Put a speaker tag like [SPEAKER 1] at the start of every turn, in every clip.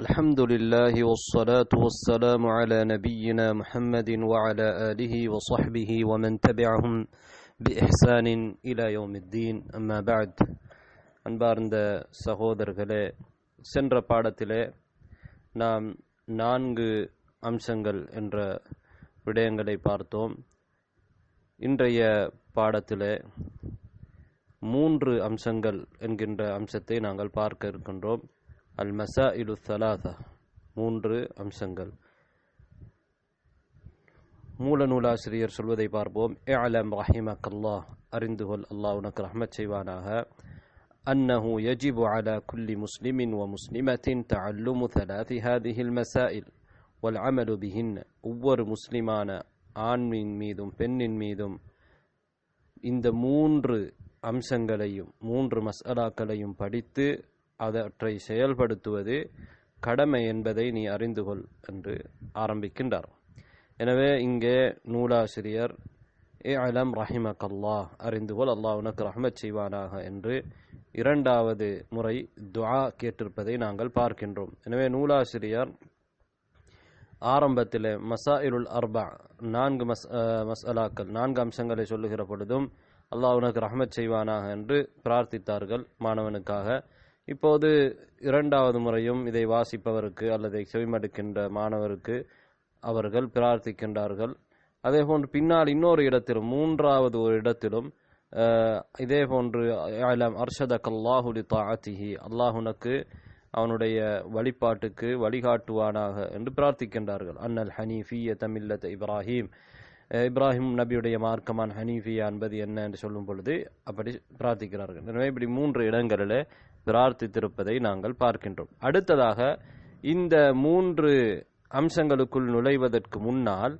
[SPEAKER 1] الحمد لله والصلاة والسلام على نبينا محمد وعلى آله وصحبه ومن تبعهم بإحسان إلى يوم الدين أما بعد அன்பார்ந்த சகோதரர்களே சென்ற பாடத்திலே நாம் நான்கு அம்சங்கள் என்ற விடயங்களை பார்த்தோம் இன்றைய பாடத்திலே மூன்று அம்சங்கள் என்கின்ற அம்சத்தை நாங்கள் பார்க்க இருக்கின்றோம் அல் மசா இலு சலாசா மூன்று அம்சங்கள். மூல நூலாசிரியர் சொல்வதை பார்ப்போம். ஏ அலம் ரஹிமக் அல்லாஹ் அறிந்து கொள். அல்லாஹ் உனக்கு ரஹ்மத் செய்வானாக. அன்னஹு யஜிபு அலா குல்லி முஸ்லிமின் வ முஸ்லிமத்தின் தஅல்லுமு தலாதி ஹாதிஹில் மசாயில் வல் அமலு பிஹின் ஒவ்வொரு முஸ்லிமான ஆண்மின் மீதும் பெண்ணின் மீதும் இந்த மூன்று அம்சங்களையும் மூன்று மசாலாக்களையும் படித்து அவற்றை செயல்படுத்துவது கடமை என்பதை நீ அறிந்து கொள் என்று ஆரம்பிக்கின்றார். எனவே இங்கே நூலாசிரியர் ஏ அலம் ரஹிமக்கல்லா அறிந்து கொள் அல்லாஹ் உனக்கு ரஹ்மத் செய்வானாக என்று இரண்டாவது முறை துவா கேட்டிருப்பதை நாங்கள் பார்க்கின்றோம். எனவே நூலாசிரியர் ஆரம்பத்தில் மசாயிலுல் அர்பா நான்கு மஸ் மசாலாக்கள் நான்கு அம்சங்களை சொல்லுகிற பொழுதும் அல்லாஹ் உனக்கு ரஹமத் செய்வானாக என்று பிரார்த்தித்தார்கள் மாணவனுக்காக. இப்போது இரண்டாவது முறையும் இதை வாசிப்பவருக்கு அல்லது செவிமடுக்கின்ற மாணவருக்கு அவர்கள் பிரார்த்திக்கின்றார்கள். அதே போன்று பின்னால் இன்னொரு இடத்திலும் மூன்றாவது ஒரு இடத்திலும் இதே போன்று அர்ஷதக் அல்லாஹுலி தாத்திஹி அல்லாஹுனக்கு அவனுடைய வழிபாட்டுக்கு வழிகாட்டுவானாக என்று பிரார்த்திக்கின்றார்கள். அன்னல் ஹனீஃபிய தமில்லத் இப்ராஹிம் இப்ராஹிம் நபியுடைய மார்க்கமான் ஹனீஃபியா என்பது என்ன என்று சொல்லும் பொழுது அப்படி பிரார்த்திக்கிறார்கள். எனவே இப்படி மூன்று இடங்களில் பிரார்த்தித்திருப்பதை நாங்கள் பார்க்கின்றோம். அடுத்ததாக இந்த மூன்று அம்சங்களுக்குள் நுழைவதற்கு முன்னால்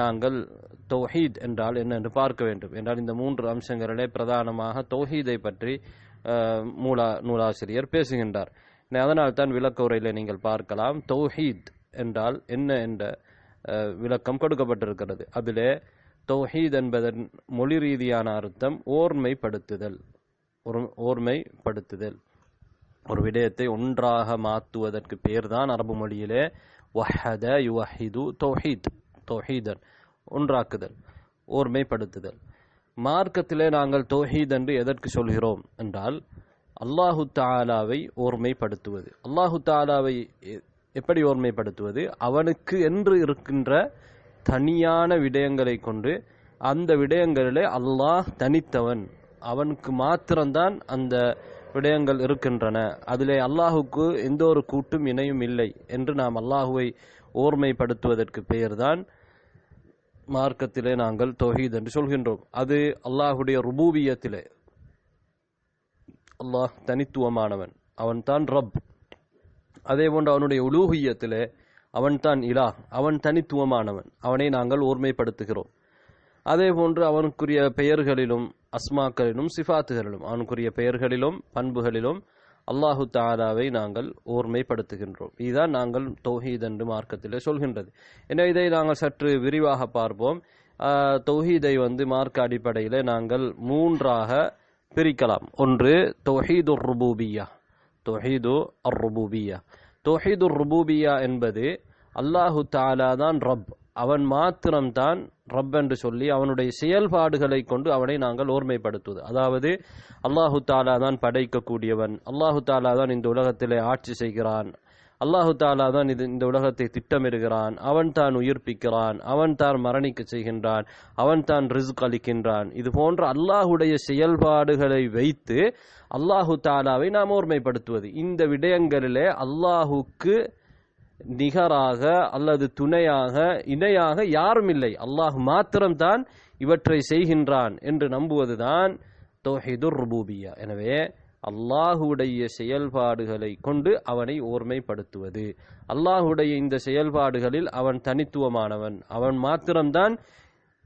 [SPEAKER 1] நாங்கள் தௌஹீத் என்றால் என்ன என்று பார்க்க வேண்டும். என்றால் இந்த மூன்று அம்சங்களிலே பிரதானமாக தௌஹீதை பற்றி மூலா நூலாசிரியர் பேசுகின்றார். அதனால் தான் விளக்க உரையில் நீங்கள் பார்க்கலாம். தௌஹீத் என்றால் என்ன என்ற விளக்கம் கொடுக்கப்பட்டிருக்கிறது. அதிலே தௌஹீத் என்பதன் மொழி ரீதியான அர்த்தம் ஓர்மைப்படுத்துதல். ஒரு ஓர்மைப்படுத்துதல். ஒரு விடயத்தை ஒன்றாக மாற்றுவதற்கு பேர்தான் அரபு மொழியிலே வஹத யுவஹிது தௌஹீத் தௌஹீதன் ஒன்றாக்குதல் ஓர்மைப்படுத்துதல். மார்க்கத்திலே நாங்கள் தௌஹீத் என்று எதற்கு சொல்கிறோம்? என்றால் அல்லாஹு தாலாவை ஓர்மைப்படுத்துவது. அல்லாஹு தாலாவை எப்படி ஓர்மைப்படுத்துவது? அவனுக்கு என்று இருக்கின்ற தனியான விடயங்களை கொண்டு அந்த விடயங்களிலே அல்லாஹ் தனித்தவன். அவனுக்கு மாத்திரம்தான் அந்த விடயங்கள் இருக்கின்றன. அதிலே அல்லாஹுக்கு எந்த ஒரு கூட்டும் இணையும் இல்லை என்று நாம் அல்லாஹுவை ஓர்மைப்படுத்துவதற்கு பெயர்தான் மார்க்கத்திலே நாங்கள் தொஹீத் என்று சொல்கின்றோம். அது அல்லாஹுடைய ருபூபியத்திலே அல்லாஹ் தனித்துவமானவன். அவன்தான் ரப். அதே போன்று அவனுடைய உலூகியத்தில் அவன்தான் இலா அவன் தனித்துவமானவன். அவனை நாங்கள் ஓர்மைப்படுத்துகிறோம். அதே போன்று அவனுக்குரிய பெயர்களிலும் அஸ்மாக்களிலும் சிஃபாத்துகளிலும் அவனுக்குரிய பெயர்களிலும் பண்புகளிலும் அல்லாஹு தாலாவை நாங்கள் ஓர்மைப்படுத்துகின்றோம். இதுதான் நாங்கள் தௌஹீத் என்று மார்க்கத்தில் சொல்கின்றது. எனவே இதை நாங்கள் சற்று விரிவாக பார்ப்போம். தௌஹீதை வந்து மார்க்க அடிப்படையில் நாங்கள் மூன்றாக பிரிக்கலாம். ஒன்று தொஹீது ருபூபியா. தொஹீது அர் ருபூபியா தொஹீது ருபூபியா என்பது அல்லாஹு தாலா தான் ரப். அவன் மாத்திரம்தான் ரப் என்று சொல்லி அவனுடைய செயல்பாடுகளை கொண்டு அவனை நாங்கள் ஓர்மைப்படுத்துவது. அதாவது அல்லாஹு தாலா தான் படைக்கக்கூடியவன். அல்லாஹு தாலா தான் இந்த உலகத்திலே ஆட்சி செய்கிறான். அல்லாஹு தாலா தான் இது இந்த உலகத்தை திட்டமிடுகிறான். அவன் தான் உயிர்ப்பிக்கிறான். அவன் தான் மரணிக்க செய்கின்றான். அவன் தான் ரிஸ்க் அளிக்கின்றான். இது போன்ற அல்லாஹுடைய செயல்பாடுகளை வைத்து அல்லாஹு தாலாவை நாம் ஓர்மைப்படுத்துவது இந்த விடயங்களிலே அல்லாஹுக்கு நிகராக அல்லது துணையாக இணையாக யாரும் இல்லை. அல்லாஹ் மாத்திரம்தான் இவற்றை செய்கின்றான் என்று நம்புவதுதான் தோஹிதுர் ருபூபியா. எனவே அல்லாஹுடைய செயல்பாடுகளை கொண்டு அவனை ஓர்மைப்படுத்துவது. அல்லாஹுடைய இந்த செயல்பாடுகளில் அவன் தனித்துவமானவன். அவன் மாத்திரம்தான்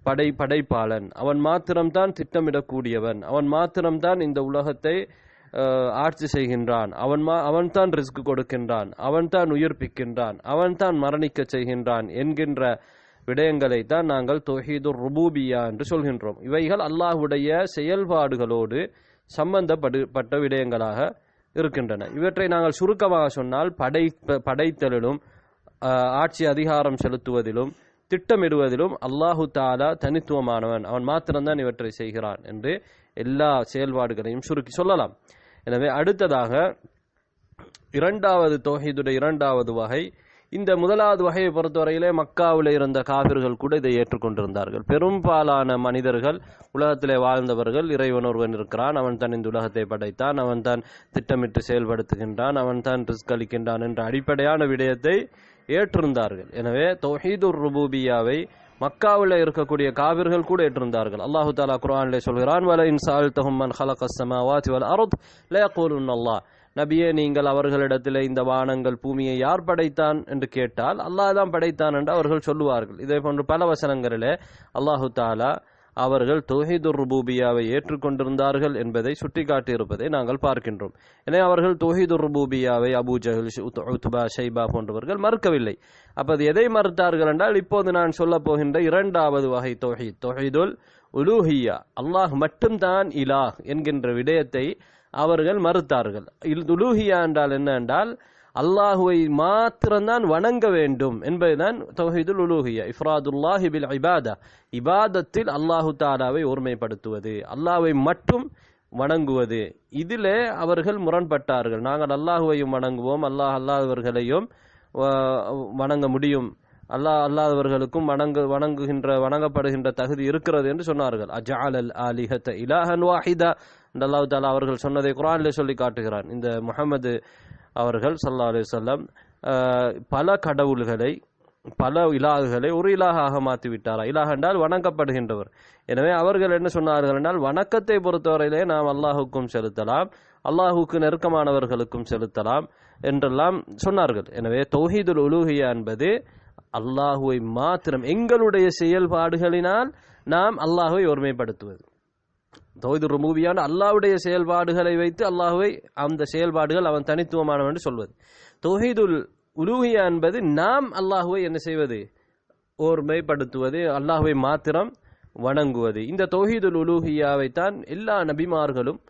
[SPEAKER 1] படை படைப்பாளன். அவன் மாத்திரம்தான் திட்டமிடக்கூடியவன். அவன் மாத்திரம்தான் இந்த உலகத்தை ஆட்சி செய்கின்றான். அவன் மா அவன்தான் ரிஸ்க் கொடுக்கின்றான். அவன்தான் உயிர்ப்பிக்கின்றான். அவன்தான் மரணிக்க செய்கின்றான் என்கின்ற விடயங்களை தான் நாங்கள் தொஹீது ருபூபியா என்று சொல்கின்றோம். இவைகள் அல்லாஹுடைய செயல்பாடுகளோடு சம்பந்தப்பட்ட விடயங்களாக இருக்கின்றன. இவற்றை நாங்கள் சுருக்கமாக சொன்னால் படை படைத்தலிலும் ஆட்சி அதிகாரம் செலுத்துவதிலும் திட்டமிடுவதிலும் அல்லாஹு தாலா தனித்துவமானவன். அவன் மாத்திரம்தான் இவற்றை செய்கிறான் என்று எல்லா செயல்பாடுகளையும் சுருக்கி சொல்லலாம். எனவே அடுத்ததாக இரண்டாவது தௌஹீதுடைய இரண்டாவது வகை இந்த முதலாவது வகையை பொறுத்தவரையிலே மக்காவில் இருந்த காவிர்கள் கூட இதை ஏற்றுக்கொண்டிருந்தார்கள். பெரும்பாலான மனிதர்கள் உலகத்திலே வாழ்ந்தவர்கள் இறைவன் ஒருவன் இருக்கிறான். அவன் தான் இந்த உலகத்தை படைத்தான். அவன் தான் திட்டமிட்டு செயல்படுத்துகின்றான். அவன் தான் ரிஸ்க் அளிக்கின்றான் என்ற அடிப்படையான விடயத்தை ஏற்றிருந்தார்கள். எனவே தொஹீதுர் ருபூபியாவை மக்காவில் இருக்கக்கூடிய காவிர்கள் கூட ஏற்றிருந்தார்கள். அல்லாஹு தாலா குரான்லே சொல்கிறான் வல இன் சால்தஹும் மன் ஹலகஸ் ஸமாவாதி வல் அருத் லயக்கூலுன் அல்லாஹ். நபியே நீங்கள் அவர்களிடத்திலே இந்த வானங்கள் பூமியை யார் படைத்தான் என்று கேட்டால் அல்லாஹ் தான் படைத்தான் என்று அவர்கள் சொல்லுவார்கள். இதே போன்று பல வசனங்களிலே அல்லாஹு தாலா அவர்கள் தௌஹீதுர் ருபூபியாவை ஏற்றுக்கொண்டிருந்தார்கள் என்பதை சுட்டிக்காட்டியிருப்பதை நாங்கள் பார்க்கின்றோம். எனவே அவர்கள் தௌஹீதுர் ருபூபியாவை அபூ ஜஹல் உத்- உத்பா ஷைபா போன்றவர்கள் மறுக்கவில்லை. அப்போது எதை மறுத்தார்கள் என்றால் இப்போது நான் சொல்ல போகின்ற இரண்டாவது வகை தௌஹீத் தௌஹீதுல் உலூஹியா. அல்லாஹ் மட்டும்தான் இலாஹ் என்கின்ற விடயத்தை அவர்கள் மறுத்தார்கள். இல் என்றால் என்ன என்றால் அல்லாஹுவை மாத்திரம்தான் வணங்க வேண்டும் என்பதுதான் தௌஹீதுல் உலூஹியா இஃப்ராதுல்லாஹி பில் இபாதா. இபாதத்தில் அல்லாஹு தாலாவை ஒருமைப்படுத்துவது அல்லாஹை மட்டும் வணங்குவது. இதிலே அவர்கள் முரண்பட்டார்கள். நாங்கள் அல்லாஹுவையும் வணங்குவோம் அல்லாஹ் அல்லாதவர்களையும் வணங்க முடியும். அல்லாஹ் அல்லாதவர்களுக்கும் வணங்கு வணங்குகின்ற வணங்கப்படுகின்ற தகுதி இருக்கிறது என்று சொன்னார்கள். அஜால் அல் ஆலிஹத்த இலாஹன் வாஹிதா. என்று அல்லாஹ் தாலா அவர்கள் சொன்னதை குரானிலே சொல்லி காட்டுகிறான் இந்த முகமது அவர்கள் சல்லா அலி சொல்லம் பல கடவுள்களை பல இலாகுகளை ஒரு இலாகாக மாற்றி விட்டாரா இலாக என்றால் வணங்கப்படுகின்றவர். எனவே அவர்கள் என்ன சொன்னார்கள் என்றால் வணக்கத்தை பொறுத்தவரையிலே நாம் அல்லாஹுக்கும் செலுத்தலாம் அல்லாஹுக்கு நெருக்கமானவர்களுக்கும் செலுத்தலாம் என்றெல்லாம் சொன்னார்கள். எனவே தௌஹீதுல் உலூஹியா என்பது அல்லாஹுவை மாத்திரம் எங்களுடைய செயல்பாடுகளினால் நாம் அல்லாஹுவை ஒருமைப்படுத்துவது. தௌஹீது மூவியான அல்லாவுடைய செயல்பாடுகளை வைத்து அல்லாஹுவை அந்த செயல்பாடுகள் அவன் தனித்துவமானவன் என்று சொல்வது. தௌஹீதுல் உலூஹியா என்பது நாம் அல்லாஹுவை என்ன செய்வது? ஓர்மைப்படுத்துவது அல்லாஹுவை மாத்திரம் வணங்குவது. இந்த தௌஹீதுல் உலூஹியாவை தான் எல்லா நபிமார்களும்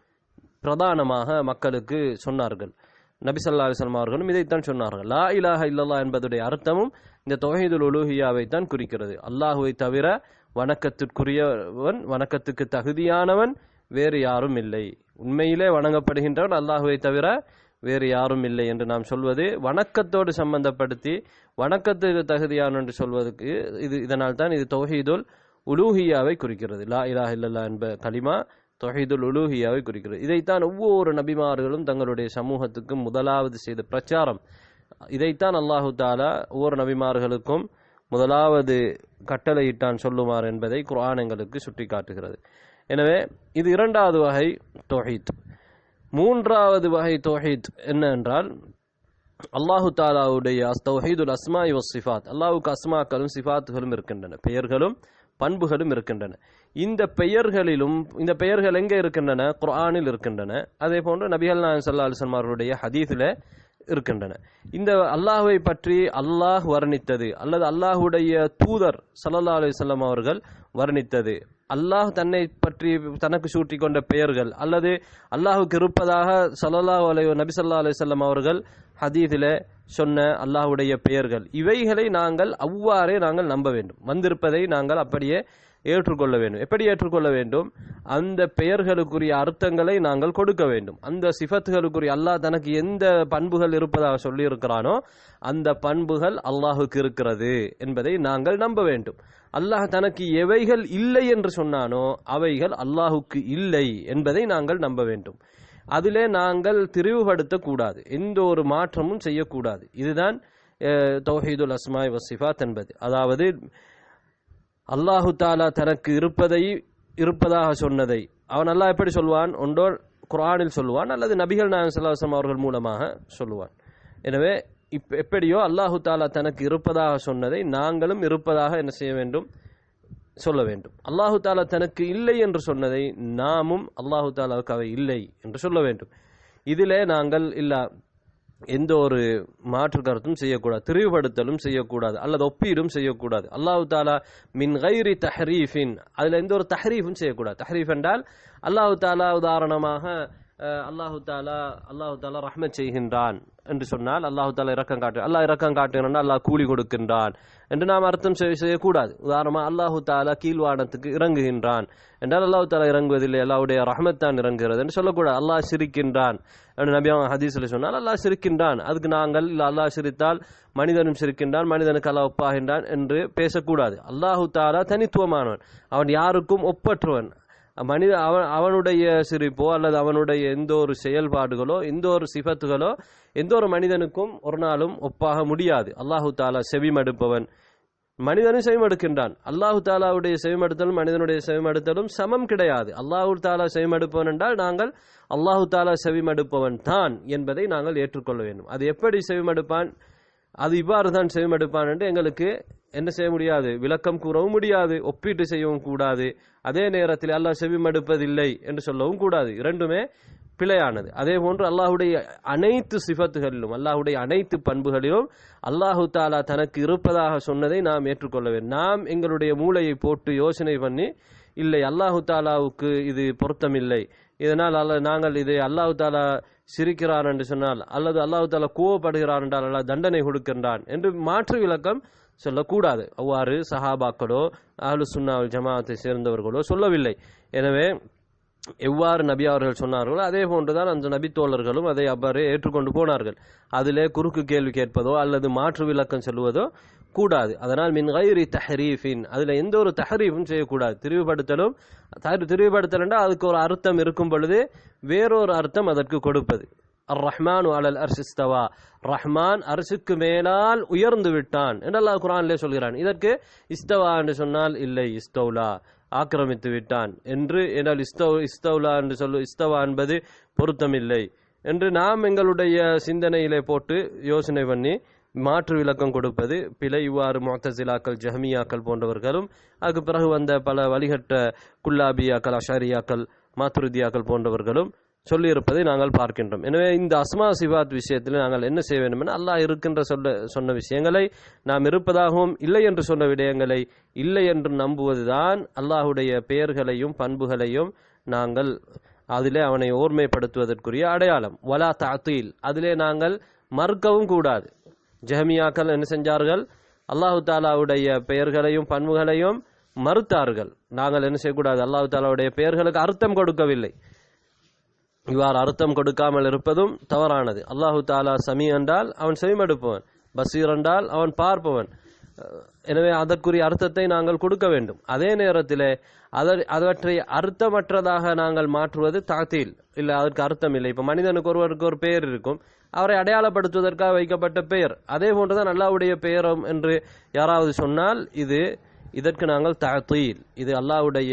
[SPEAKER 1] பிரதானமாக மக்களுக்கு சொன்னார்கள். நபிசல்லா அலிஸ்லாம் அவர்களும் இதைத்தான் சொன்னார்கள். லா இலாஹ இல்லல்லா என்பதுடைய அர்த்தமும் இந்த தொகைதுல் உலூஹியாவை தான் குறிக்கிறது. அல்லாஹுவை தவிர வணக்கத்திற்குரியவன் வணக்கத்துக்கு தகுதியானவன் வேறு யாரும் இல்லை. உண்மையிலே வணங்கப்படுகின்றவன் அல்லாஹுவை தவிர வேறு யாரும் இல்லை என்று நாம் சொல்வது வணக்கத்தோடு சம்பந்தப்படுத்தி வணக்கத்துக்கு தகுதியான என்று சொல்வதற்கு இது இதனால் தான் இது தௌஹீதுல் உலூஹியாவை குறிக்கிறது. லா இலா இல்லல்லா என்ப கலிமா தொஹீதுல் உலூஹியாவை குறிக்கிறது. இதைத்தான் ஒவ்வொரு நபிமார்களும் தங்களுடைய சமூகத்துக்கு முதலாவது செய்த பிரச்சாரம். இதைத்தான் அல்லாஹு தாலா ஒவ்வொரு நபிமார்களுக்கும் முதலாவது கட்டளையிட்டான் சொல்லுமாறு என்பதை குர்ஆன் எங்களுக்கு சுட்டி காட்டுகிறது எனவே இது இரண்டாவது வகை தொஹீத். மூன்றாவது வகை தொஹீத் என்ன என்றால் அல்லாஹு தாலாவுடைய தௌஹீதுல் அஸ்மாய் வஸ் சிஃபாத். அல்லாஹுக்கு அஸ்மாக்களும் சிஃபாத்துகளும் இருக்கின்றன. பெயர்களும் பண்புகளும் இருக்கின்றன. இந்த பெயர்களிலும் இந்த பெயர்கள் எங்கே இருக்கின்றன? குர்ஆனில் இருக்கின்றன. அதே போன்று நபிகள் நாயன் சல்லா அலைஹி ஹதீஸில் இருக்கின்றன. இந்த அல்லாஹுவை பற்றி அல்லாஹ் வர்ணித்தது அல்லது அல்லாஹுடைய தூதர் சல்லல்லா அலைஹி அவர்கள் வர்ணித்தது. அல்லாஹ் தன்னை பற்றி தனக்கு சூட்டி கொண்ட பெயர்கள் அல்லது அல்லாஹுக்கு இருப்பதாக ஸல்லல்லாஹு அலை நபிசல்லா ஸல்லல்லாஹு அவர்கள் ஹதீதில் சொன்ன அல்லாஹுடைய பெயர்கள். இவைகளை நாங்கள் அவ்வாறே நாங்கள் நம்ப வேண்டும். வந்திருப்பதை நாங்கள் அப்படியே ஏற்றுக்கொள்ள வேண்டும் எப்படி ஏற்றுக்கொள்ள வேண்டும்? அந்த பெயர்களுக்குரிய அர்த்தங்களை நாங்கள் கொடுக்க வேண்டும். அந்த சிஃபத்துகளுக்குரிய அல்லாஹ் தனக்கு எந்த பண்புகள் இருப்பதாக சொல்லியிருக்கிறானோ அந்த பண்புகள் அல்லாஹுக்கு இருக்கிறது என்பதை நாங்கள் நம்ப வேண்டும். அல்லாஹ் தனக்கு எவைகள் இல்லை என்று சொன்னானோ அவைகள் அல்லாஹுக்கு இல்லை என்பதை நாங்கள் நம்ப வேண்டும். அதிலே நாங்கள் திரிவுபடுத்த கூடாது எந்த ஒரு மாற்றமும் செய்யக்கூடாது. இதுதான் தௌஹீதுல் அஸ்மாய் வசிஃபாத் என்பது. அதாவது அல்லாஹு தாலா தனக்கு இருப்பதை இருப்பதாக சொன்னதை. அவன் அல்லாஹ் எப்படி சொல்வான்? ஒன்றோ குரானில் சொல்லுவான் அல்லது நபிகள் நாயகம் சல்லாஹம் அவர்கள் மூலமாக சொல்லுவான் எனவே இப் எப்படியோ அல்லாஹு தாலா தனக்கு இருப்பதாக சொன்னதை நாங்களும் இருப்பதாக என்ன செய்ய வேண்டும்? சொல்ல வேண்டும். அல்லாஹு தாலா தனக்கு இல்லை என்று சொன்னதை நாமும் அல்லாஹு தாலாவுக்கு அவை இல்லை என்று சொல்ல வேண்டும். இதிலே நாங்கள் இல்லை எந்த ஒரு மாற்று கருத்தும் செய்யக்கூடாது திரிவுபடுத்தலும் செய்யக்கூடாது அல்லது ஒப்பீடும் செய்யக்கூடாது. அல்லாஹு தாலா மின் கைரி தஹரீஃபின் அதில் எந்த ஒரு தஹரீஃபும் செய்யக்கூடாது. தஹரீஃப் என்றால் அல்லாஹு தாலா உதாரணமாக அல்லாஹு தாலா அல்லாஹு தாலா ரஹ்மத் செய்கின்றான் என்று சொன்னால் அல்லாஹு தாலா இறக்கம் காட்டு அல்லாஹ் இறக்கம் காட்டுகிறான் அல்லாஹ் கூலி கொடுக்கின்றான் என்று நாம் அர்த்தம் செய்ய செய்யக்கூடாது. உதாரணமாக அல்லாஹு தாலா கீழ்வானத்துக்கு இறங்குகின்றான் என்றால் அல்லாஹு தாலா இறங்குவதில்லை அல்லாவுடைய ரஹமத் தான் இறங்குகிறது என்று சொல்லக்கூடாது. அல்லாஹ் சிரிக்கின்றான் என்று நபி அவங்க ஹதீஸ்ல சொன்னால் அல்லாஹ் சிரிக்கின்றான். அதுக்கு நாங்கள் இல்லை அல்லாஹ் சிரித்தால் மனிதனும் சிரிக்கின்றான் மனிதனுக்கு அல்லாஹ் ஒப்பாகின்றான் என்று பேசக்கூடாது. அல்லாஹு தாலா தனித்துவமானவன். அவன் யாருக்கும் ஒப்பற்றவன். மனித அவன் அவனுடைய சிரிப்போ அல்லது அவனுடைய எந்த ஒரு செயல்பாடுகளோ எந்த ஒரு சிபத்துகளோ எந்த ஒரு மனிதனுக்கும் ஒரு நாளும் ஒப்பாக முடியாது. அல்லாஹு தாலா செவிமடுப்பவன். மனிதனும் செவிமடுக்கின்றான். அல்லாஹு தாலாவுடைய செவிமடுத்தலும் மனிதனுடைய செவிமடுத்தலும் சமம் கிடையாது. அல்லாஹு தாலா செவிமடுப்பவன் என்றால் நாங்கள் அல்லாஹு தாலா செவிமடுப்பவன் தான் என்பதை நாங்கள் ஏற்றுக்கொள்ள வேண்டும். அது எப்படி செவிமடுப்பான்? அது இவ்வாறு தான் செவிமடுப்பான் என்று எங்களுக்கு என்ன செய்ய முடியாது? விளக்கம் கூறவும் முடியாது. ஒப்பீட்டு செய்யவும் கூடாது. அதே நேரத்தில் அல்லாஹ் செவிமடுப்பதில்லை என்று சொல்லவும் கூடாது. இரண்டுமே பிழையானது. அதே போன்று அல்லாஹுடைய அனைத்து சிஃபத்துகளிலும் அல்லாஹுடைய அனைத்து பண்புகளிலும் அல்லாஹு தாலா தனக்கு இருப்பதாக சொன்னதை நாம் ஏற்றுக்கொள்ள வேண்டும். நாம் எங்களுடைய மூளையை போட்டு யோசனை பண்ணி இல்லை அல்லாஹு தாலாவுக்கு இது பொருத்தமில்லை. இதனால் அல்ல நாங்கள் இதை அல்லாஹு தாலா சிரிக்கிறான் என்று சொன்னால் அல்லது அல்லாஹு தாலா கோவப்படுகிறான் என்றால் அல்ல தண்டனை கொடுக்கின்றான் என்று மாற்று விளக்கம் சொல்லக்கூடாது. அவ்வாறு சஹாபாக்களோ அஹலு சுன்னாவில் ஜமாத்தை சேர்ந்தவர்களோ சொல்லவில்லை. எனவே எவ்வாறு நபி அவர்கள் சொன்னார்களோ அதே போன்றுதான் அந்த நபி தோழர்களும் அதை அவ்வாறு ஏற்றுக்கொண்டு போனார்கள். அதிலே குறுக்கு கேள்வி கேட்பதோ அல்லது மாற்று விளக்கம் சொல்லுவதோ கூடாது. அதனால் மின் கைரி தஹரீஃபின் அதில் எந்த ஒரு தஹரீஃபும் செய்யக்கூடாது. திரிவுபடுத்தலும் தரி- திரிவுபடுத்தல் என்றால் அதுக்கு ஒரு அர்த்தம் இருக்கும் பொழுது வேறொரு அர்த்தம் அதற்கு கொடுப்பது. அர் ரஹ்மான் அலல் அர்ஷிஸ்தவா ரஹ்மான் அரசுக்கு மேலால் உயர்ந்து விட்டான். என்று அல்லாஹ் குரானிலே சொல்கிறான். இதற்கு இஸ்தவா என்று சொன்னால் இல்லை இஸ்தௌலா. ஆக்கிரமித்து விட்டான் என்று என்னால் இஸ்தவ் இஸ்தௌலா என்று சொல்லு இஸ்தவா என்பது பொருத்தமில்லை. என்று நாம் எங்களுடைய சிந்தனையிலே போட்டு யோசனை பண்ணி மாற்று விளக்கம் கொடுப்பது பிழை இவ்வாறு மொத்தசிலாக்கள் ஜஹமியாக்கள் போன்றவர்களும் அதுக்கு பிறகு வந்த பல வழிகட்ட குல்லாபியாக்கள் அஷாரியாக்கள் மாத்துருதியாக்கள் போன்றவர்களும் சொல்லியிருப்பதை நாங்கள் பார்க்கின்றோம். எனவே இந்த அஸ்மா சிவாத் விஷயத்தில் நாங்கள் என்ன செய்ய வேண்டும் என அல்லாஹ் இருக்கின்ற சொல்ல சொன்ன விஷயங்களை நாம் இருப்பதாகவும் இல்லை என்று சொன்ன விடயங்களை இல்லை என்று நம்புவதுதான் அல்லாஹுடைய பெயர்களையும் பண்புகளையும் நாங்கள் அதிலே அவனை ஓர்மைப்படுத்துவதற்குரிய அடையாளம். வலா தாத்தீல் அதிலே நாங்கள் மறுக்கவும் கூடாது. ஜஹமியாக்கள் என்ன செஞ்சார்கள்? அல்லாஹு தாலாவுடைய பெயர்களையும் பண்புகளையும் மறுத்தார்கள். நாங்கள் என்ன செய்யக்கூடாது? அல்லாஹு தாலாவுடைய பெயர்களுக்கு அர்த்தம் கொடுக்கவில்லை. இவ்வாறு அர்த்தம் கொடுக்காமல் இருப்பதும் தவறானது. அல்லாஹு தாலா சமி என்றால் அவன் செவிமடுப்பவன் பசீர் என்றால் அவன் பார்ப்பவன். எனவே அதற்குரிய அர்த்தத்தை நாங்கள் கொடுக்க வேண்டும். அதே நேரத்தில் அதை அவற்றை அர்த்தமற்றதாக நாங்கள் மாற்றுவது தாத்தில். இல்லை அதற்கு அர்த்தம் இல்லை. இப்போ மனிதனுக்கு ஒருவருக்கு ஒரு பெயர் இருக்கும். அவரை அடையாளப்படுத்துவதற்காக வைக்கப்பட்ட பெயர். அதே போன்றுதான் அல்லாவுடைய பெயரும் என்று யாராவது சொன்னால் இது இதற்கு நாங்கள் தாத்தீல் இது அல்லாஹ்வுடைய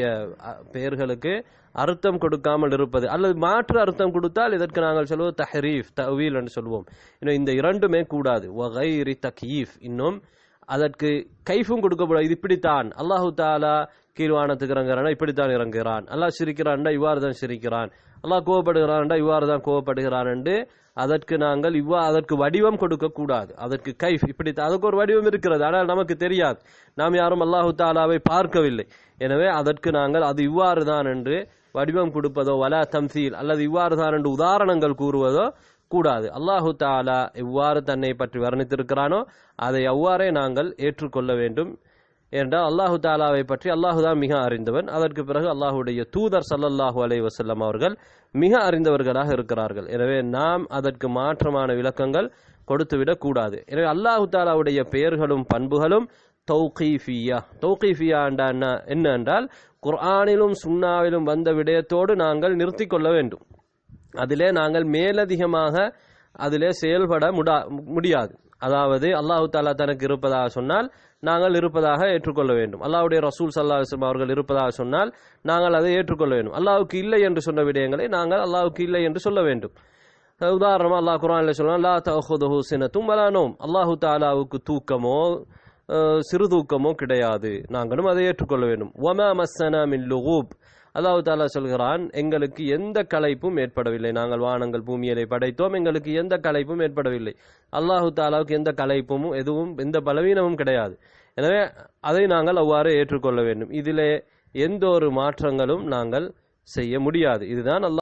[SPEAKER 1] பெயர்களுக்கு அர்த்தம் கொடுக்காமல் இருப்பது. அல்லது மாற்று அர்த்தம் கொடுத்தால் இதற்கு நாங்கள் சொல்வோம் தஹரீஃப் தவீல் என்று சொல்வோம். இன்னும் இந்த இரண்டுமே கூடாது. ஒகைரி தகீஃப் இன்னும் அதற்கு கைஃபும் கொடுக்கப்படாது இது இப்படித்தான். அல்லாஹு தாலா கீழ்வானத்துக்கு இறங்குறான் இப்படித்தான் இறங்குகிறான். அல்லாஹ் சிரிக்கிறான்டா இவ்வாறு தான் சிரிக்கிறான். அல்லாஹ் கோவப்படுகிறான்டா இவ்வாறு தான் கோவப்படுகிறான் என்று அதற்கு நாங்கள் இவ்வா அதற்கு வடிவம் கொடுக்கக்கூடாது அதற்கு கைஃப் இப்படி அதுக்கு ஒரு வடிவம் இருக்கிறது. ஆனால் நமக்கு தெரியாது. நாம் யாரும் அல்லாஹு தாலாவை பார்க்கவில்லை. எனவே அதற்கு நாங்கள் அது இவ்வாறு தான் என்று வடிவம் கொடுப்பதோ வலா தம்சீல் அல்லது இவ்வாறு தான் என்று உதாரணங்கள் கூறுவதோ கூடாது. அல்லாஹு தாலா எவ்வாறு தன்னை பற்றி வர்ணித்திருக்கிறானோ அதை அவ்வாறே நாங்கள் ஏற்றுக்கொள்ள வேண்டும். என்றால் அல்லாஹு தாலாவை பற்றி அல்லாஹு தான் மிக அறிந்தவன். அதற்கு பிறகு அல்லாஹுடைய தூதர் சல்லல்லாஹூ அலைஹி வஸல்லம் அவர்கள் மிக அறிந்தவர்களாக இருக்கிறார்கள். எனவே நாம் அதற்கு மாற்றமான விளக்கங்கள் கொடுத்துவிடக் கூடாது. எனவே அல்லாஹு தாலாவுடைய பெயர்களும் பண்புகளும் தௌகீஃபியா. தௌகீஃபியா என்றா என்ன என்ன என்றால் குர்ஆனிலும் சுன்னாவிலும் வந்த விடயத்தோடு நாங்கள் நிறுத்தி கொள்ள வேண்டும். அதிலே நாங்கள் மேலதிகமாக அதிலே செயல்பட முடா முடியாது. அதாவது அல்லாஹு தாலா தனக்கு இருப்பதாக சொன்னால் நாங்கள் இருப்பதாக ஏற்றுக்கொள்ள வேண்டும். அல்லாவுடைய ரசூல் சல்லா அவர்கள் இருப்பதாக சொன்னால் நாங்கள் அதை ஏற்றுக்கொள்ள வேண்டும். அல்லாவுக்கு இல்லை என்று சொன்ன விடயங்களை நாங்கள் அல்லாவுக்கு இல்லை என்று சொல்ல வேண்டும். உதாரணமாக அல்லாஹ் குரானில் சொல்லலாம் லா தஹுதுஹு சினத்தும் வலானோம் அல்லாஹு தாலாவுக்கு தூக்கமோ சிறு தூக்கமோ கிடையாது. நாங்களும் அதை ஏற்றுக்கொள்ள வேண்டும். ஒமா மஸ்ஸனா மின் லுகூப். அல்லாஹு தாலா சொல்கிறான் எங்களுக்கு எந்த கலைப்பும் ஏற்படவில்லை. நாங்கள் வானங்கள் பூமியலை படைத்தோம் எங்களுக்கு எந்த கலைப்பும் ஏற்படவில்லை. அல்லாஹு தாலாவுக்கு எந்த கலைப்பும் எதுவும் எந்த பலவீனமும் கிடையாது. எனவே அதை நாங்கள் அவ்வாறு ஏற்றுக்கொள்ள வேண்டும். இதிலே எந்த ஒரு மாற்றங்களும் நாங்கள் செய்ய முடியாது. இதுதான் அல்லாஹ்